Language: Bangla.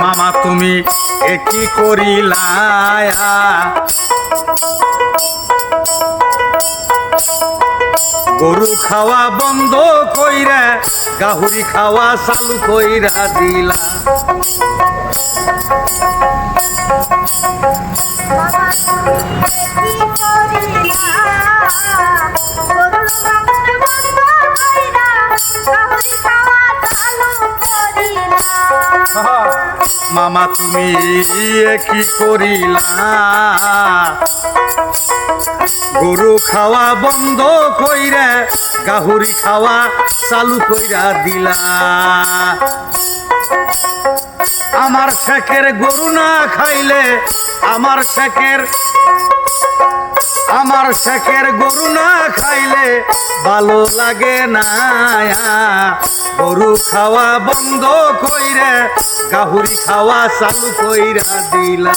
মামা তুমি একি করিলায়া করিলা গরু খাওয়া বন্ধ কইরা গাহুরি খাওয়া চালু কইরা দিলা। মামা, তুমি কি করিলা? গরু খাওয়া বন্ধ কইরা, গাহুরি খাওয়া চালু কইরা দিলা। আমার শেখের গরু না খাইলে, আমার শেখের আমার শেখের গরু না খাইলে ভালো লাগে না। গরু খাওয়া বন্ধ কইরে গাহুরি খাওয়া চালু কইরা দিলা।